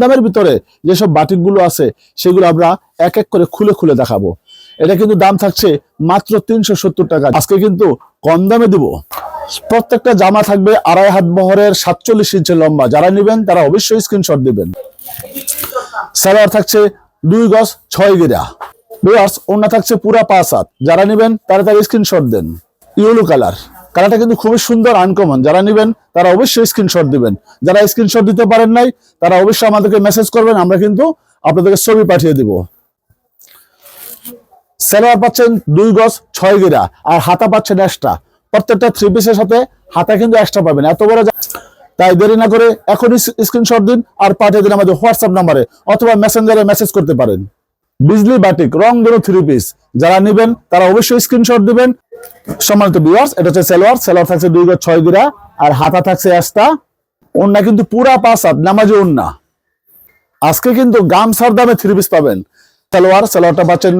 দামের ভিতরে যেসব বাটিকগুলো আছে, সেগুলো আমরা এক এক করে খুলে খুলে দেখাবো। এটা কিন্তু দাম থাকছে মাত্র তিনশো সত্তর টাকা। আজকে কিন্তু কম দামে দিব। প্রত্যেকটা জামা থাকবে আড়াই হাত বহরের সাতচল্লিশ ইঞ্চি লম্বা। যারা নেবেন, তারা অবশ্যই স্ক্রিনশট দিবেন। সালোয়ার থাকছে দুই গজ ছয় গিরা। ভিউয়ার্স ওনা থাকছে পুরা পাঁচ হাত। যারা নেবেন তারা তার স্ক্রিনশট দেন। ইয়েলো কালার কালারটা কিন্তু খুবই সুন্দর আনকমন যারা নেবেন, তারা অবশ্যই স্ক্রিনশট দিবেন। যারা স্ক্রিনশট দিতে পারেন নাই, তারা অবশ্যই আমাদেরকে মেসেজ করবেন, আমরা কিন্তু আপনাদেরকে ছবি পাঠিয়ে দিব। সালোয়ার পাচ্ছেন দুই গজ ছয় গিরা, আর হাতা পাচ্ছেন এক্সট্রা প্রত্যেকটা থ্রি পিসের সাথে হাতা কিন্তু এক্সট্রা পাবেন। এত বড় তাই দেরি না করে এখনই স্ক্রিনশট দিন আর পাঠিয়ে দিন আমাদের হোয়াটসঅ্যাপ নাম্বারে অথবা মেসেঞ্জারে মেসেজ করতে পারেন। বিজলি বাটিক রং ধরো থ্রি পিস যারা নেবেন, তারা অবশ্যই স্ক্রিনশট দিবেন। সম্মানিত ভিউয়ার্স এটা হচ্ছে সালোয়ার সালোয়ার থাকছে দুই গজ ছয় গিরা, আর হাতা থাকছে এক্সট্রা ওন্না, কিন্তু পুরা পাঁচ হাত, নামাজি ওন্না। আজকে কিন্তু গামছার দামে থ্রি পিস পাবেন। সালোয়ার সালোয়ারটা পাচ্ছেন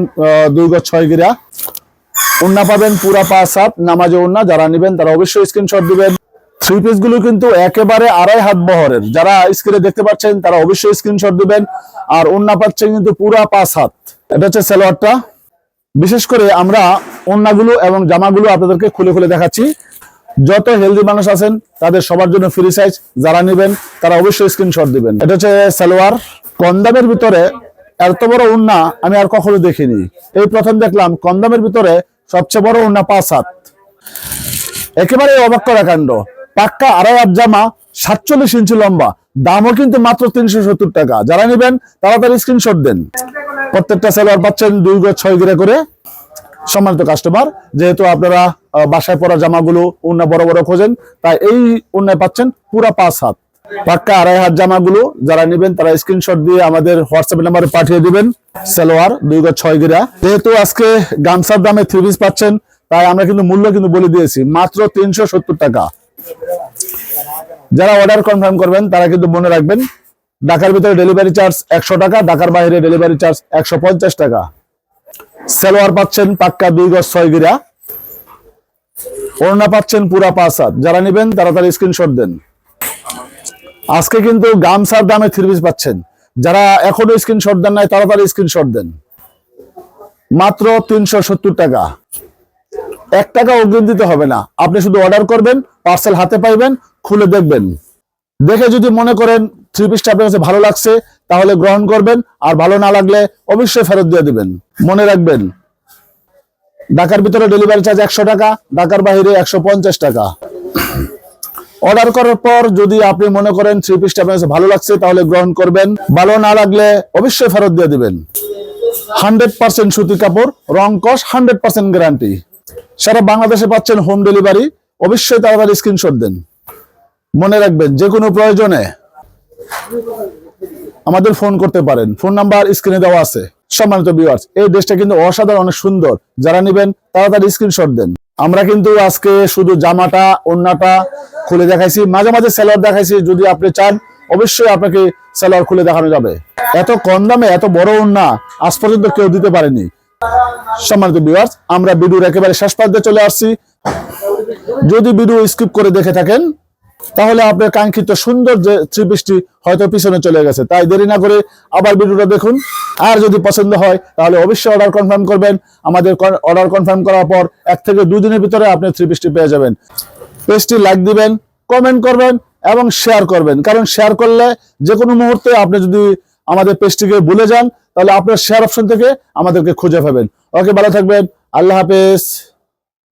দুই গজ ছয় গিরা। উন্না পাবেন পুরা পাঁচ হাত, নামাজে উন্না যারা নেবেন তারা অবশ্যই স্ক্রিনশট দিবেন। থ্রি পিসগুলো কিন্তু একেবারে আড়াই হাত বহরের। যারা স্ক্রিনে দেখতে পাচ্ছেন, তারা অবশ্যই স্ক্রিনশট দিবেন। আর উন্না পাচ্ছেন কিন্তু পুরা পাঁচ হাত। এটা হচ্ছে সালোয়ারটা বিশেষ করে আমরা ওন্নাগুলো এবং জামাগুলো আপনাদেরকে খুলে খুলে দেখাচ্ছি। যত হেলদি মানুষ আছেন, তাদের সবার জন্য ফ্রি সাইজ যারা নেবেন, তারা অবশ্যই স্ক্রিনশট দিবেন। এটা হচ্ছে সালোয়ার। কম দামের ভিতরে এত বড় উন্না আমি আর কখনো দেখিনি। এই প্রথম দেখলাম, কম দামের ভিতরে সবচেয়ে বড় উন্না পাঁচ হাত। একেবারে অবাক করা কাণ্ড। পাক্কা আড়াই হাত জামা, সাতচল্লিশ ইঞ্চি লম্বা। দামও কিন্তু মাত্র তিনশো সত্তর টাকা। যারা নেবেন তারা তার স্ক্রিনশট দেন। প্রত্যেকটা সেলার পাচ্ছেন দুই গজ ছয় গিরে করে সম্মানিত কাস্টমার যেহেতু আপনারা বাসায় পরা জামাগুলো উন্না বড় বড় খোঁজেন, তাই এই উন্নায় পাচ্ছেন পুরা পাঁচ হাত। পাক্কা আড়াই হাত জামাগুলো যারা নেবেন, তারা স্ক্রিনশট দিয়ে আমাদের হোয়াটসঅ্যাপ নাম্বারে পাঠিয়ে দিবেন, সালোয়ার দুই গজ ছয় গিরা। যেহেতু আজকে গামছার দামে থ্রি পিস পাচ্ছেন, তাই আমরা কিন্তু মূল্য কিন্তু বলে দিয়েছি, মাত্র তিনশো সত্তর টাকা। যারা অর্ডার কনফার্ম করবেন, তারা কিন্তু মনে রাখবেন ঢাকার ভিতরে ডেলিভারি চার্জ একশো টাকা, ঢাকার বাইরে ডেলিভারি চার্জ একশো পঞ্চাশ টাকা। সালোয়ার পাচ্ছেন পাক্কা দুই গজ ছয় গিরা। ওড়না পাচ্ছেন পুরা পাঁচ হাত। যারা নেবেন, তারা তার স্ক্রিনশট দেন। আজকে কিন্তু গামছার দামে থ্রি পিস পাচ্ছেন। যারা এখনও স্ক্রিনশট দেন নাই, তারা তার স্ক্রিনশট দেন। মাত্র তিনশো সত্তর টাকা। এক টাকা অগ্রিম দিতে হবে না। আপনি শুধু অর্ডার করবেন পার্সেল হাতে পাইবেন, খুলে দেখবেন। দেখে যদি মনে করেন থ্রি পিসটা আপনার কাছে ভালো লাগছে, তাহলে গ্রহণ করবেন। আর ভালো না লাগলে অবশ্যই ফেরত দিয়ে দিবেন। মনে রাখবেন, ঢাকার ভিতরে ডেলিভারি চার্জ একশো টাকা, ঢাকার বাইরে একশো টাকা। অর্ডার করার পর যদি আপনি মনে করেন থ্রি পিসটা আপনার কাছে ভালো লাগছে, তাহলে গ্রহণ করবেন। ভালো না লাগলে অবশ্যই ফেরত দিয়ে দিবেন। হান্ড্রেড পার্সেন্ট সুতি কাপড়, রং কস, হান্ড্রেড পার্সেন্ট গ্যারান্টি সারা বাংলাদেশে পাচ্ছেন হোম ডেলিভারি অবশ্যই তাড়াতাড়ি স্ক্রিনশট দেন। মনে রাখবেন, যে কোনো প্রয়োজনে আমাদের ফোন করতে পারেন। ফোন নাম্বার স্ক্রিনে দেওয়া আছে। সম্মানিত ভিউয়ার্স এই ড্রেসটা কিন্তু অসাধারণ, অনেক সুন্দর। যারা নেবেন, তাড়াতাড়ি স্ক্রিনশট দেন। আমরা কিন্তু আজকে শুধু জামাটা ওন্নাটা খুলে দেখাইছি। মাঝে মাঝে সেলার দেখাইছি, যদি আপনি চান, অবশ্যই আপনাকে সেলার খুলে দেখানো যাবে। এত কম দামে, এত বড় ওন্না আজ পর্যন্ত কেউ দিতে পারেনি। সম্মানিত ভিউয়ার্স আমরা ভিডিওর একেবারে শেষ পর্যায়ে চলে আসছি। যদি ভিডিও স্কিপ করে দেখে থাকেন তাহলে আপনার কাঙ্ক্ষিত সুন্দর যে থ্রি হয়তো পিছনে চলে গেছে। তাই দেরি না করে আবার ভিডিওটা দেখুন। আর যদি পছন্দ হয়, তাহলে অবশ্যই অর্ডার কনফার্ম করবেন। আমাদের অর্ডার কনফার্ম করার পর এক থেকে দুই দিনের ভিতরে আপনি থ্রি পেয়ে যাবেন। পেজটি লাইক দিবেন কমেন্ট করবেন এবং শেয়ার করবেন। কারণ শেয়ার করলে যে কোনো মুহূর্তে আপনি যদি আমাদের পেজটিকে ভুলে যান, তাহলে আপনার শেয়ার অপশন থেকে আমাদেরকে খুঁজে পাবেন। ওকে, ভালো থাকবেন। আল্লাহ হাফেজ।